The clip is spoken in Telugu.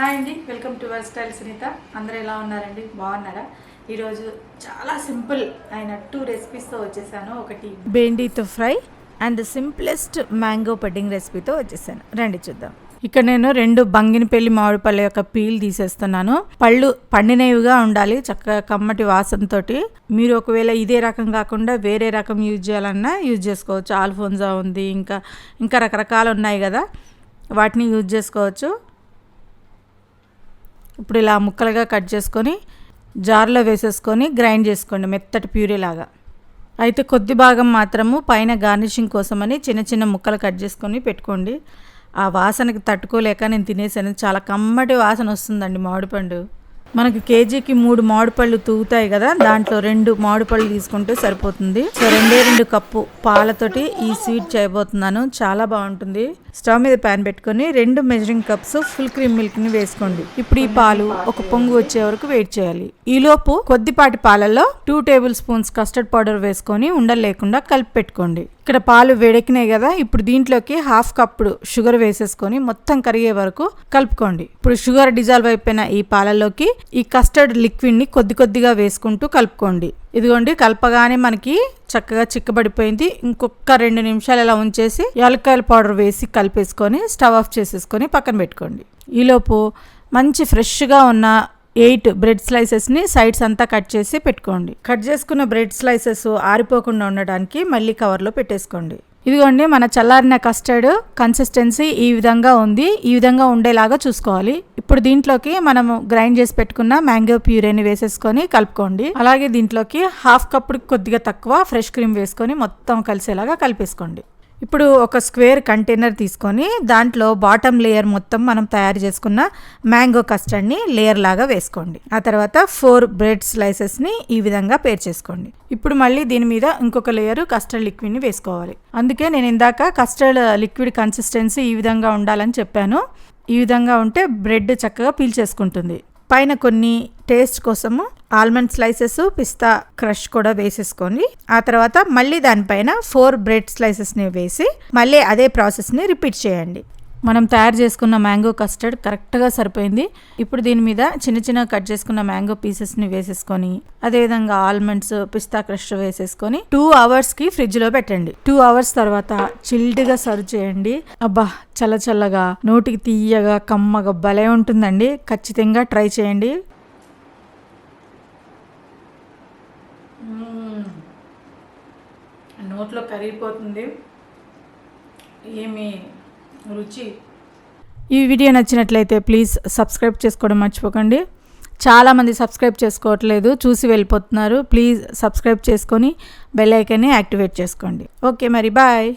హాయ్ అండి welcome to our style Sunitha. అందరూ ఎలా ఉన్నారండి? బాగున్నారా? ఈరోజు చాలా సింపుల్ అయిన టూ రెసిపీస్తో వచ్చేసాను. ఒకటి బెండీతో fry and simplest mango pudding రెసిపీతో వచ్చేసాను. రండి చూద్దాం. ఇక్కడ నేను రెండు బంగినపల్లి మామిడి పళ్ళ యొక్క పీల్ తీసేస్తున్నాను. పళ్ళు పండినవిగా ఉండాలి చక్కగా కమ్మటి వాసనతోటి. మీరు ఒకవేళ ఇదే రకం కాకుండా వేరే రకం యూజ్ చేయాలన్నా యూజ్ చేసుకోవచ్చు. ఆల్ఫోన్జా ఉంది ఇంకా ఇంకా రకరకాలు ఉన్నాయి కదా. వాటిని యూజ్ చేసుకోవచ్చు. ఇప్పుడు ఇలా ముక్కలుగా కట్ చేసుకొని జార్లో వేసేసుకొని గ్రైండ్ చేసుకోండి మెత్తటి ప్యూరీలాగా. అయితే కొద్ది భాగం మాత్రము పైన గార్నిషింగ్ కోసమని చిన్న చిన్న ముక్కలు కట్ చేసుకొని పెట్టుకోండి. ఆ వాసనకి తట్టుకోలేక నేను తినేసాను. చాలా కమ్మటి వాసన వస్తుందండి మామిడిపండు. మనకు కేజీకి మూడు మామిడిపళ్ళు తూగుతాయి కదా దాంట్లో రెండు మామిడిపళ్ళు తీసుకుంటే సరిపోతుంది. సో రెండే రెండు కప్పు పాలతోటి ఈ స్వీట్ చేయబోతున్నాను. చాలా బాగుంటుంది. స్టవ్ మీద ప్యాన్ పెట్టుకొని రెండు మెజరింగ్ కప్స్ ఫుల్ క్రీమ్ మిల్క్ని వేసుకోండి. ఇప్పుడు ఈ పాలు ఒక పొంగు వచ్చే వరకు వెయిట్ చేయాలి. ఈ లోపు కొద్దిపాటి పాలలో two table spoons custard powder వేసుకొని ఉండలేకుండా కలిపి పెట్టుకోండి. ఇక్కడ పాలు వేడెక్కినాయి కదా ఇప్పుడు దీంట్లోకి హాఫ్ కప్పుడు షుగర్ వేసేసుకొని మొత్తం కరిగే వరకు కలుపుకోండి. ఇప్పుడు షుగర్ డిజాల్వ్ అయిపోయిన ఈ పాలలోకి ఈ కస్టర్డ్ లిక్విడ్ని కొద్ది కొద్దిగా వేసుకుంటూ కలుపుకోండి. ఇదిగోండి కలపగానే మనకి చక్కగా చిక్కబడిపోయింది. ఇంకొక రెండు నిమిషాలు ఇలా ఉంచేసి యాలక్కాయల పౌడర్ వేసి కలిపేసుకొని స్టవ్ ఆఫ్ చేసేసుకొని పక్కన పెట్టుకోండి. ఈలోపు మంచి ఫ్రెష్గా ఉన్న ఎయిట్ బ్రెడ్ స్లైసెస్ని సైడ్స్ అంతా కట్ చేసి పెట్టుకోండి. కట్ చేసుకున్న బ్రెడ్ స్లైసెస్ ఆరిపోకుండా ఉండడానికి మళ్ళీ కవర్లో పెట్టేసుకోండి. ఇదిగోండి మన చల్లారిన కస్టర్డ్ కన్సిస్టెన్సీ ఈ విధంగా ఉంది. ఈ విధంగా ఉండేలాగా చూసుకోవాలి. ఇప్పుడు దీంట్లోకి మనము గ్రైండ్ చేసి పెట్టుకున్న మ్యాంగో ప్యూరేని వేసేసుకొని కలుపుకోండి. అలాగే దీంట్లోకి హాఫ్ కప్ కొద్దిగా తక్కువ ఫ్రెష్ క్రీమ్ వేసుకొని మొత్తం కలిసేలాగా కలిపేసుకోండి. ఇప్పుడు ఒక స్క్వేర్ కంటైనర్ తీసుకొని దాంట్లో బాటమ్ లేయర్ మొత్తం మనం తయారు చేసుకున్న మ్యాంగో కస్టర్డ్ని లేయర్ లాగా వేసుకోండి. ఆ తర్వాత ఫోర్ బ్రెడ్ స్లైసెస్ని ఈ విధంగా పేర్ చేసుకోండి. ఇప్పుడు మళ్ళీ దీని మీద ఇంకొక లేయర్ కస్టర్డ్ లిక్విడ్ని వేసుకోవాలి. అందుకే నేను ఇందాక కస్టర్డ్ లిక్విడ్ కన్సిస్టెన్సీ ఈ విధంగా ఉండాలని చెప్పాను. ఈ విధంగా ఉంటే బ్రెడ్ చక్కగా పీల్చేసుకుంటుంది పైన కొన్ని టేస్ట్ కోసము ఆల్మండ్ స్లైసెస్ పిస్తా క్రష్ కూడా వేసేసుకొని ఆ తర్వాత మళ్ళీ దానిపైన ఫోర్ బ్రెడ్ స్లైసెస్ని వేసి మళ్ళీ అదే ప్రాసెస్ని రిపీట్ చేయండి. మనం తయారు చేసుకున్న మ్యాంగో కస్టర్డ్ కరెక్ట్గా సరిపోయింది. ఇప్పుడు దీని మీద చిన్న చిన్న కట్ చేసుకున్న మ్యాంగో పీసెస్ని వేసేసుకొని అదేవిధంగా ఆల్మండ్స్ పిస్తా క్రష్ వేసేసుకొని టూ అవర్స్కి ఫ్రిడ్జ్లో పెట్టండి. టూ అవర్స్ తర్వాత చిల్డ్గా సర్వ్ చేయండి. అబ్బా చల్ల చల్లగా నోటికి తీయగా కమ్మగా భలే ఉంటుందండి. ఖచ్చితంగా ట్రై చేయండి. నోట్లో కరిగిపోతుంది. ఏమి రుచి. ఈ వీడియో నచ్చినట్లయితే ప్లీజ్ సబ్స్క్రైబ్ చేసుకోవడం మర్చిపోకండి. చాలామంది సబ్స్క్రైబ్ చేసుకోవట్లేదు చూసి వెళ్ళిపోతున్నారు. ప్లీజ్ సబ్స్క్రైబ్ చేసుకొని బెల్ ఐకాన్ని యాక్టివేట్ చేసుకోండి. ఓకే మరి బాయ్.